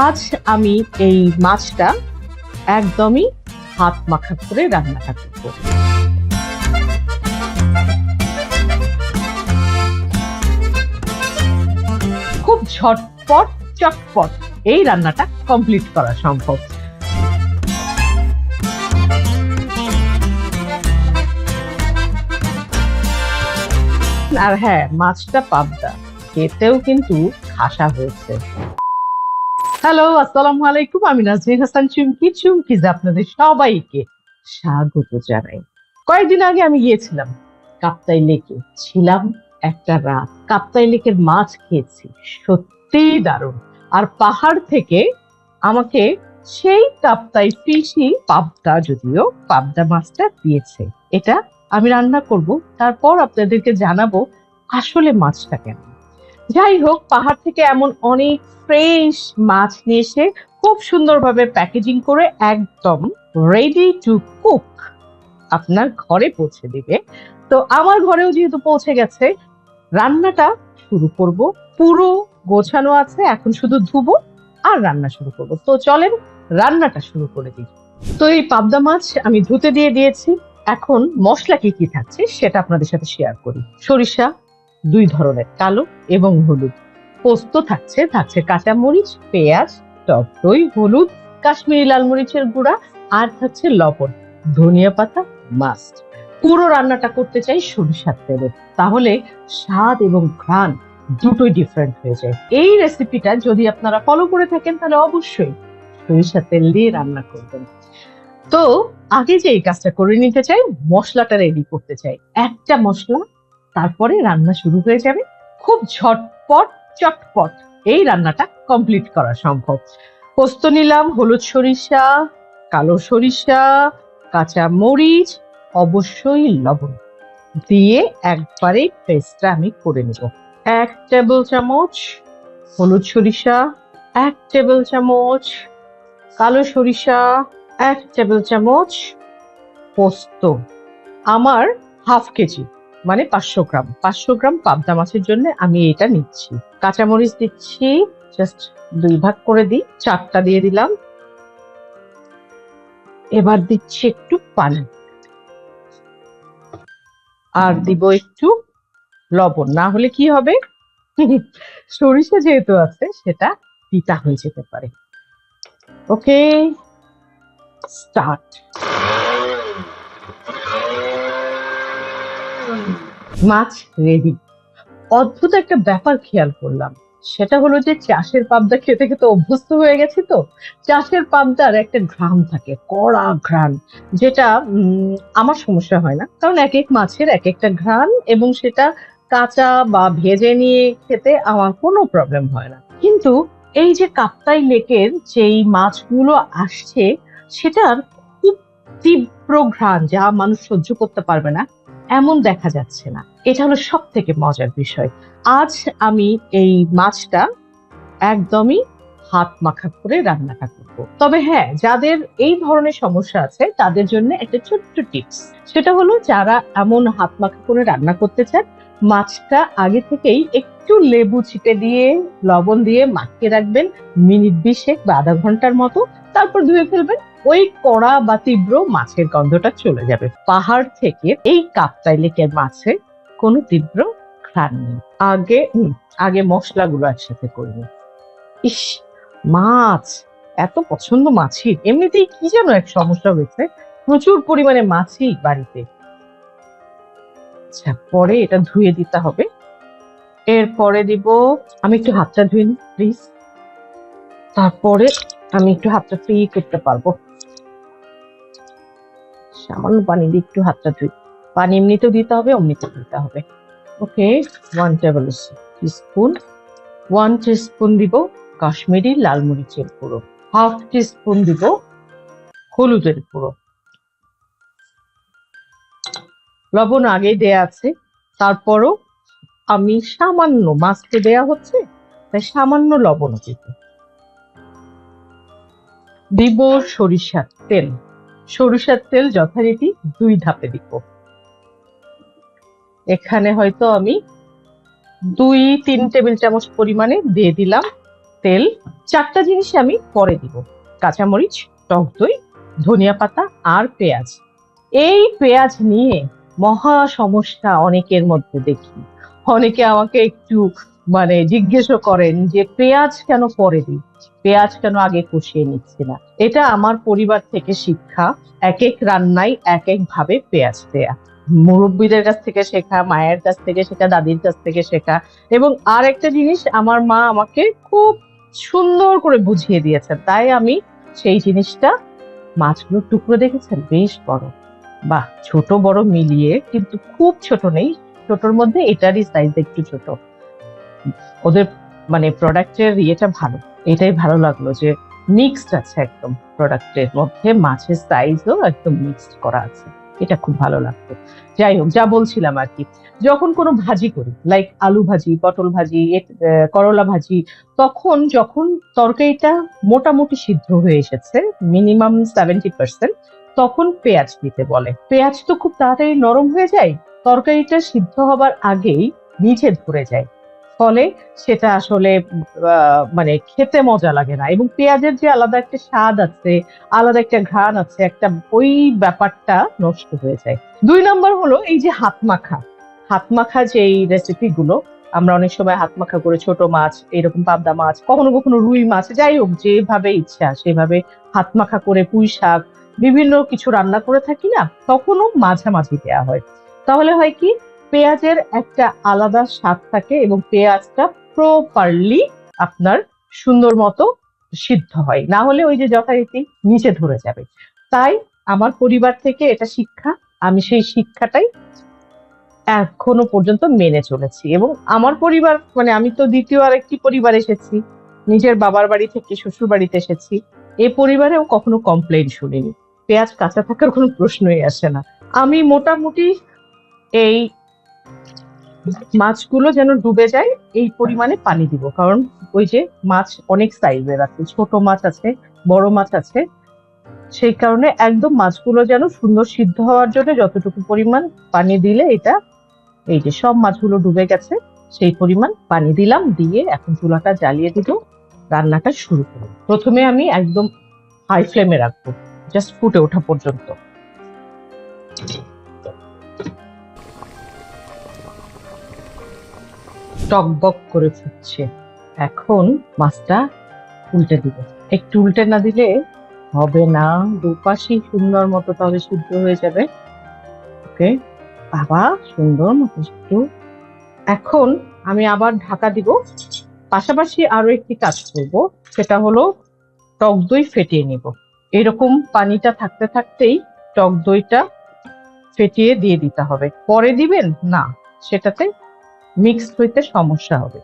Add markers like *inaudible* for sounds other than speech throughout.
আজ আমি এই মাছটা একদমই হাত মাখা করে রান্নাটা করব। খুব ঝটপট, চটপট এই রান্নাটা কমপ্লিট করা সম্ভব। আর হ্যাঁ মাছটা পাবদা, খেতেও কিন্তু খাসা হয়েছে। হ্যালো আসসালামু আলাইকুম। আমি নাজরিন হাসান, চুমকি আপনাদের সবাইকে স্বাগত জানাই। কয়েকদিন আগে আমি গিয়েছিলাম কাপ্তাই লেকে। ছিলাম একটা রাত। কাপ্তাই লেকের মাছ খেয়েছি। সত্যিই দারুণ। আর পাহাড় থেকে আমাকে সেই কাপ্তাই পিসি পাবদা যদিও পাবদা মাছটা দিয়েছে। এটা আমি রান্না করব। তারপর আপনাদেরকে জানাব আসলে মাছটা কেমন। যাই হোক, পাহাড় থেকে এমন অনেক ফ্রেশ মাছ নিয়ে এসে খুব সুন্দরভাবে প্যাকেজিং করে একদম রেডি টু কুক আপনার ঘরে পৌঁছে দিবে। তো আমার ঘরেও যেহেতু পৌঁছে গেছে, রান্নাটা শুরু করব। পুরো গোছানো আছে, এখন শুধু ধুবো আর রান্না শুরু করব। তো চলেন রান্নাটা শুরু করে দিই। তো এই পাবদা মাছ আমি ধুতে দিয়ে দিয়েছি। এখন মশলা কি কি থাকছে সেটা আপনাদের সাথে শেয়ার করি। সরিষা দুই ধরনের, কালো এবং হলুদ। পোস্ত থাকছে থাকছে কাঁচা মরিচ পেঁয়াজ, টক দই, হলুদ, কাশ্মীরি লাল মরিচের গুঁড়া, আর থাকছে লবণ, ধনিয়া পাতা, মাস্ট। পুরো রান্নাটা করতে চাই সরিষার তেলে। তাহলে স্বাদ এবং ঘ্রাণ দুটোই ডিফারেন্ট হয়ে যায়। এই রেসিপিটা যদি আপনারা ফলো করে থাকেন, তাহলে অবশ্যই সরিষার তেল দিয়ে রান্না করবেন। তো আগে যে এই কাজটা করে নিতে চাই, মশলাটা রেডি করতে চাই। একটা মশলা তারপরে রান্না শুরু হয়ে যাবে। খুব ঝটপট, চটপট এই রান্নাটা কমপ্লিট করা সম্ভব। পোস্ত নিলাম, হলুদ সরিষা, কালো সরিষা, কাঁচা মরিচ, অবশ্যই লবণ দিয়ে একবারে পেস্টটা আমি করে নেব। এক টেবিল চামচ হলুদ সরিষা, এক টেবিল চামচ কালো সরিষা, এক টেবিল চামচ পোস্ত। আমার হাফ কেজি মানে পাঁচশো গ্রাম। পাঁচশো গ্রাম পাবদা মাছের জন্য আমি এটা নিচ্ছি। কাঁচামরিচ দিচ্ছি জাস্ট দুই ভাগ করে দিই, চারটা দিয়ে দিলাম। এবার দিচ্ছি একটু পানি। আর দিব একটু লবণ। না হলে কি হবে? *laughs* সরিষা যেহেতু আছে, সেটা তিতা হয়ে যেতে পারে। ওকে স্টার্ট মাছ রেডি অদ্ভুত একটা ব্যাপার খেয়াল করলাম। সেটা হলো যে চাষের পাবদা খেতে খেতে অভ্যস্ত হয়ে গেছি তো। চাষের পাবদার একটা ঘ্রাণ থাকে, কড়া ঘ্রাণ, যেটা আমার সমস্যা হয় না। কারণ এক এক মাছের এক একটা ঘ্রাণ এবং সেটা কাঁচা বা ভেজে নিয়ে খেতে আমার কোনো প্রবলেম হয় না। কিন্তু এই যে কাপ্তাই লেকের যেই মাছগুলো আসছে, সেটার খুব তীব্র ঘ্রাণ যা মানুষ সহ্য করতে পারবে না, এমন দেখা যাচ্ছে না। এটা হলো সব থেকে মজার বিষয়। আজ আমি এই মাছটা একদমই হাত মাখা করে রান্নাটা করব। তবে হ্যাঁ যাদের এই ধরনের সমস্যা আছে, তাদের জন্য একটা ছোট্ট টিপস। সেটা হলো, যারা এমন হাত মাখা করে রান্না করতে চান, মাছটা আগে থেকেই একটু লেবু ছিটে দিয়ে, লবণ দিয়ে মাখিয়ে রাখবেন মিনিট বিশেক বা আধা ঘণ্টার মতো। তারপর ধুয়ে ফেলবেন, ওই কড়া বা তীব্র মাছের গন্ধটা চলে যাবে। পাহাড় থেকে এই লেকের মাছে কোনো তীব্র ঘ্রাণ নেই। আগে আগে মশলাগুলো একসাথে করে নিই ইস, মাছ, এত পছন্দ মাছির এমনিতেই কি যেন এক সমস্যা হয়েছে। প্রচুর পরিমাণে মাছি বাড়িতে। আচ্ছা পরে এটা ধুয়ে দিতে হবে। এরপরে দিব, আমি একটু হাতটা ধুয়ে নিই প্লিজ তারপরে আমি একটু হাতটা ফ্রি করতে পারব। সামান্য পানি দিয়ে একটু হাতটা ধুই। পানি এমনিতেও দিতে হবে, অমনিতেও দিতে হবে। Okay one tablespoon one spoon দিব কাশ্মীরি লাল মরিচের গুঁড়ো হাফ স্পুন দিব হলুদের গুঁড়ো। লবণ আগে দেয়া আছে, তারপরও আমি সামান্য মাছকে দেয়া হচ্ছে, তাই সামান্য লবণ দিব। দিব সরিষার তেল সরিষার তেল যথারীতি দুই ধাপে দিব। এখানে হয়তো আমি দুই, তিন টেবিল চামচ পরিমাণে দিয়ে দিলাম তেল। চারটা জিনিস আমি পরে দিব। কাঁচামরিচ, টক দই, ধনিয়া পাতা আর পেঁয়াজ। এই পেঁয়াজ নিয়ে মহা সমস্যা অনেকের মধ্যে দেখি। অনেকে আমাকে একটু মানে জিজ্ঞেসও করেন যে, পেঁয়াজ কেন পরে দিই? পেঁয়াজ কেন আগে কষিয়ে নিচ্ছি না? এটা আমার পরিবার থেকে শিক্ষা, এক এক রান্নায় এক এক ভাবে পেঁয়াজ দেয়া। মুরব্বীদের কাছ থেকে শেখা, মায়ের কাছ থেকে শেখা, দাদির কাছ থেকে শেখা। এবং আর একটা জিনিস, আমার মা আমাকে খুব সুন্দর করে বুঝিয়ে দিয়েছেন। তাই আমি সেই জিনিসটা মাছগুলোর টুকরো দেখেছেন? বেশ বড়। বাহ, ছোট বড় মিলিয়ে, কিন্তু খুব ছোট নেই। ছোটর মধ্যে এটারই সাইজ একটু ছোট। ওদের মানে প্রোডাক্টের ইয়েটা ভালো। এটাই ভালো লাগল যে মিক্সড আছে একদম প্রোডাক্টের মধ্যে। মাছের সাইজও একদম মিক্সড করা আছে। এটা খুব ভালো লাগতো। যাই হোক, যা বলছিলাম আর কি। যখন কোনো ভাজি করি লাইক আলু ভাজি, পটল ভাজি করলা ভাজি, তখন যখন তরকারিটা মোটামুটি সিদ্ধ হয়ে এসেছে মিনিমাম সেভেন্টি পার্সেন্ট তখন পেঁয়াজ দিতে বলে। পেঁয়াজ তো খুব তাড়াতাড়ি নরম হয়ে যায়, তরকারিটা সিদ্ধ হবার আগেই নিচে ধরে যায়। ফলে সেটা আসলে মানে খেতে মজা লাগে না। এবং পেঁয়াজের যে আলাদা একটা স্বাদ আছে, আলাদা একটা ঘ্রাণ আছে, একটা ওই ব্যাপারটা নষ্ট হয়ে যায়। দুই নম্বর হলো এই যে হাত মাখা। হাত মাখা যে এই রেসিপি গুলো, আমরা অনেক সময় হাত মাখা করে ছোট মাছ, এরকম পাবদা মাছ, কখনো কখনো রুই মাছ, যাই হোক, যেভাবে ইচ্ছা, সেভাবে হাত মাখা করে পুঁই শাক, বিভিন্ন কিছু রান্না করে থাকি না, তখনও মাঝামাঝি দেওয়া হয়। তাহলে হয় কি পেঁয়াজের একটা আলাদা স্বাদ থাকে এবং পেঁয়াজটা প্রপারলি আপনার সুন্দর মতো সিদ্ধ হয়। না হলে ওই যে যথারীতি নিচে ধরে যাবে। তাই আমার পরিবার থেকে এটা শিক্ষা, আমি সেই শিক্ষাটাই এখনও পর্যন্ত মেনে চলেছি এবং আমার পরিবার মানে আমি তো দ্বিতীয় আর একটি পরিবার এসেছি, নিজের বাবার বাড়ি থেকে শ্বশুর বাড়িতে এসেছি, এ পরিবারেও কখনো কমপ্লেন শুনিনি। পেঁয়াজ কাঁচা থাকার কোনো প্রশ্নই আসে না। আমি মোটামুটি এই মাছগুলো যেন ডুবে যায়, এই পরিমাণে পানি দিব। কারণ ওই যে মাছ অনেক সাইজের আছে। ছোট মাছ আছে, বড় মাছ আছে। সেই কারণে একদম মাছগুলো যেন সুন্দর সিদ্ধ হওয়ার জন্য যতটুকু পরিমাণ পানি দিলে এটা, এই যে সব মাছগুলো ডুবে গেছে, সেই পরিমাণ পানি দিলাম, দিয়ে এখন চুলাটা জ্বালিয়ে দিব। রান্নাটা শুরু করব। প্রথমে আমি একদম হাই ফ্লেমে রাখব জাস্ট ফুটে ওঠা পর্যন্ত। টকবক করে ফুটছে। এখন মাছটা উল্টে দিব। একটু উল্টে না দিলে হবে না। দুপাশেই সুন্দর মতো তাহলে সিদ্ধ হয়ে যাবে। ওকে বাবা সুন্দর মতো একটু এখন আমি আবার ঢাকা দিব। পাশাপাশি আরও একটি কাজ করব, সেটা হলো টক দই ফেটিয়ে নিব। এরকম পানিটা থাকতে থাকতেই টক দইটা ফেটিয়ে দিয়ে দিতে হবে। পরে দিবেন? না, সেটাতে মিক্সড হইতে সমস্যা হবে।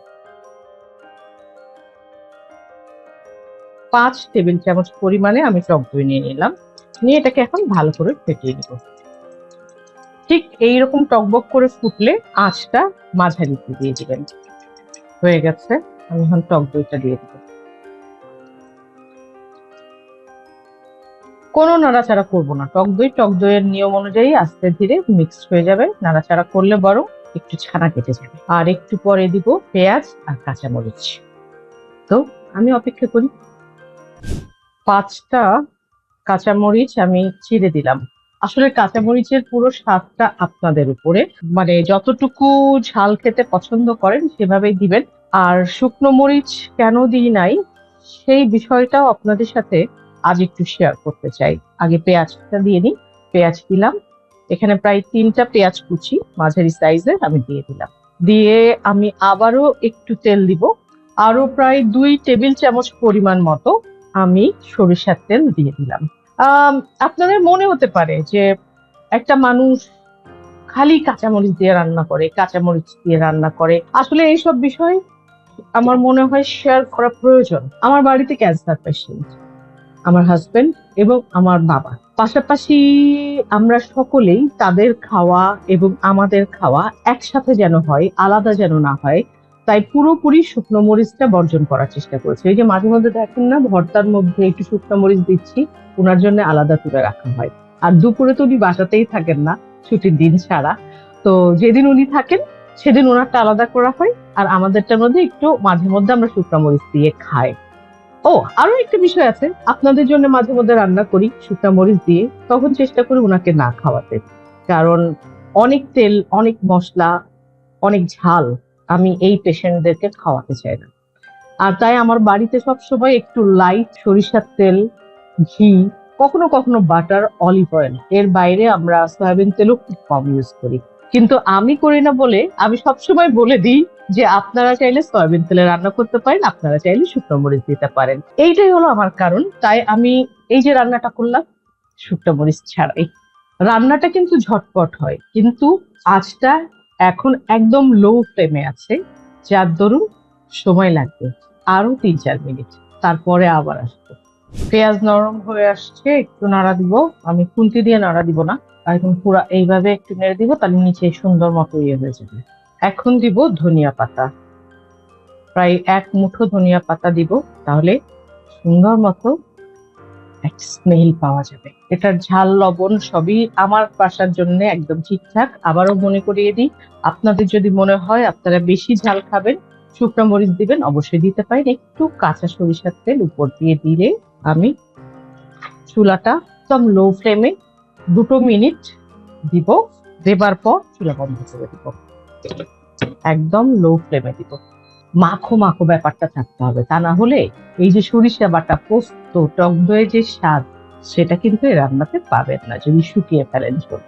পাঁচ টেবিল চামচ পরিমাণে আমি টক দই নিয়ে নিলাম। নিয়ে এটাকে এখন ভালো করে ফেটিয়ে নিব। ঠিক এইরকম টকবক করে ফুটলে আঁচটা মাঝারিতে দিয়ে দিবেন। হয়ে গেছে। আমি এখন টক দইটা দিয়ে দিব। কোনো নাড়াচাড়া করব না। টক দই, টক দইয়ের নিয়ম অনুযায়ী আস্তে ধীরে মিক্সড হয়ে যাবে। নাড়াচাড়া করলে বরং একটু ছানা কেটে যাবে। আর একটু পরে দিব পেঁয়াজ আর কাঁচামরিচ। তো আমি অপেক্ষা করি। পাঁচটা কাঁচামরিচ আমি চিড়ে দিলাম। আসলে কাঁচামরিচের পুরো স্বাদটা আপনাদের উপরে। মানে যতটুকু ঝাল খেতে পছন্দ করেন সেভাবেই দিবেন। আর শুকনো মরিচ কেন দিই নাই, সেই বিষয়টাও আপনাদের সাথে আজ একটু শেয়ার করতে চাই। আগে পেঁয়াজটা দিয়ে নিই পেঁয়াজ দিলাম। এখানে প্রায় তিনটা পেঁয়াজ কুচি, মাঝারি সাইজের আমি দিয়ে দিলাম। দিয়ে আমি আবারও একটু তেল দিব। আরও প্রায় দুই টেবিল চামচ পরিমাণ মতো আমি সরিষার তেল দিয়ে দিলাম। আপনাদের মনে হতে পারে যে একটা মানুষ খালি কাঁচামরিচ দিয়ে রান্না করে, কাঁচামরিচ দিয়ে রান্না করে। আসলে এইসব বিষয় আমার মনে হয় শেয়ার করা প্রয়োজন। আমার বাড়িতে ক্যান্সার পেশেন্ট আমার হাজবেন্ড এবং আমার বাবা। পাশাপাশি আমরা সকলেই তাদের খাওয়া এবং আমাদের খাওয়া একসাথে যেন হয়, আলাদা যেন না হয়, তাই পুরোপুরি শুকনো মরিচটা বর্জন করার চেষ্টা করেছি। এই যে মাঝে মধ্যে দেখেন না, ভর্তার মধ্যে একটু শুকনো মরিচ দিচ্ছি ওনার জন্য আলাদা তুলে রাখা হয়। আর দুপুরে তো উনি বাসাতেই থাকেন না, ছুটির দিন ছাড়া। তো যেদিন উনি থাকেন, সেদিন ওনারটা আলাদা করা হয়, আর আমাদেরটার মধ্যে একটু মাঝে মধ্যে আমরা শুকনো মরিচ দিয়ে খাই। ও, আরও একটা বিষয় আছে। আপনাদের জন্য মাঝে মধ্যে রান্না করি, শুকনা মরিচ দিয়ে, তখন চেষ্টা করি ওনাকে না খাওয়াতে। কারণ অনেক তেল, অনেক মশলা, অনেক ঝাল আমি এই পেশেন্টদেরকে খাওয়াতে চাই না। আর তাই আমার বাড়িতে সব সময় একটু লাইট সরিষার তেল, ঘি, কখনো কখনো বাটার অলিভ অয়েল এর বাইরে আমরা সয়াবিন তেলও খুব কম ইউজ করি। কিন্তু আমি করি না বলে আমি সবসময় বলে দিই যে আপনারা চাইলে সয়াবিন তেলে রান্না করতে পারেন, আপনারা চাইলে শুকনো মরিচ দিতে পারেন। এইটাই হলো আমার কারণ, তাই আমি এই যে রান্নাটা করলাম, শুকনো মরিচ ছাড়াই। রান্নাটা কিন্তু ঝটপট হয়, কিন্তু আঁচটা এখন একদম লো ফ্লেমে আছে, যার দরুন সময় লাগবে, আরও তিন চার মিনিট, তারপরে আবার আসবে। পেঁয়াজ নরম হয়ে আসছে, একটু নাড়া দিব। আমি খুন্তি দিয়ে নাড়া দিব না। এখন পুরা এইভাবে একটু নেড়ে দিব, তাহলে নিচে সুন্দর মতো ইয়ে হয়ে যাবে। এখন দিব ধনিয়া পাতা। প্রায় এক মুঠো ধনিয়া পাতা দিব, তাহলে সুন্দর মতো একটা স্মেল পাওয়া যাবে। এটার ঝাল, লবণ সবই আমার বাসার জন্য একদম ঠিকঠাক। আবারও মনে করিয়ে দিই, আপনাদের যদি মনে হয় আপনারা বেশি ঝাল খাবেন, শুকনো মরিচ দিবেন, অবশ্যই দিতে পারেন। একটু কাঁচা সরিষার তেল উপর দিয়ে দিলে আমি চুলাটা একদম লো ফ্লেমে দুটো মিনিট দিব। দেবার পর চুলা বন্ধ করে দিব। একদম লো ফ্লেমে দিব। মাখো মাখো ব্যাপারটা থাকতে হবে। তা না হলে এই যে সরিষা বাটা পোস্ত, টক দইয়ের যে স্বাদ, সেটা কিন্তু এই রান্নাতে পাবেন না যদি শুকিয়ে ফেলেন ঝোল।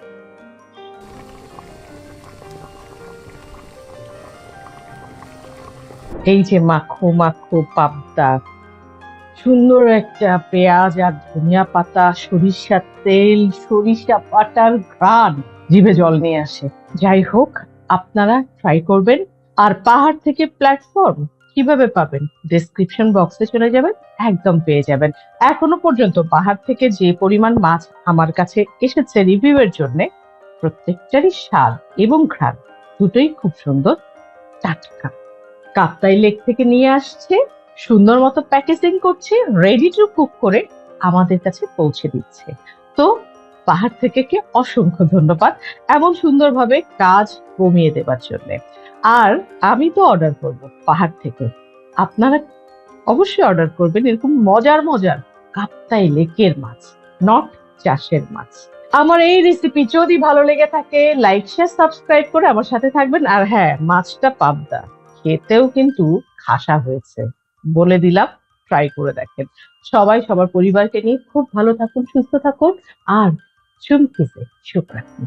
এই যে মাখো মাখো পাবদা সুন্দর একটা পেঁয়াজ আর ধনিয়া পাতা সরিষার তেল, সরিষা পাতার ঘ্রাণ জিভে জল নিয়ে আসে। যাই হোক, আপনারা ট্রাই করবেন। আর পাহাড় থেকে প্ল্যাটফর্ম কীভাবে পাবেন? ডেসক্রিপশন বক্সে চলে যাবেন, একদম পেয়ে যাবেন। এখনও পর্যন্ত পাহাড় থেকে যে পরিমাণ মাছ আমার কাছে এসেছে রিভিউ এর জন্য, প্রত্যেকটারই স্বাদ এবং ঘ্রাণ দুটোই খুব সুন্দর, টাটকা। কাপ্তাই লেক থেকে নিয়ে আসছে সুন্দর মতো প্যাকেজিং করছে রেডি টু কুক করে আমাদের কাছে পৌঁছে দিচ্ছে। তো পাহাড় থেকে কে অসংখ্য ধন্যবাদ এমন সুন্দরভাবে কাজ কমিয়ে দেবার জন্য। আর আমি তো অর্ডার করব পাহাড় থেকে। আপনারা অবশ্যই অর্ডার করবেন, এরকম মজার মজার কাপ্তাই লেকের মাছ নট চাষের মাছ। আমার এই রেসিপি যদি ভালো লেগে থাকে লাইক শেয়ার সাবস্ক্রাইব করে আমার সাথে থাকবেন। আর হ্যাঁ মাছটা পাবদা। খেতেও কিন্তু খাসা হয়েছে। বলে দিলাম ট্রাই করে দেখেন। সবাই, সবার পরিবারকে নিয়ে খুব ভালো থাকুন, সুস্থ থাকুন, আর চুমকিতে সুখ রাখুন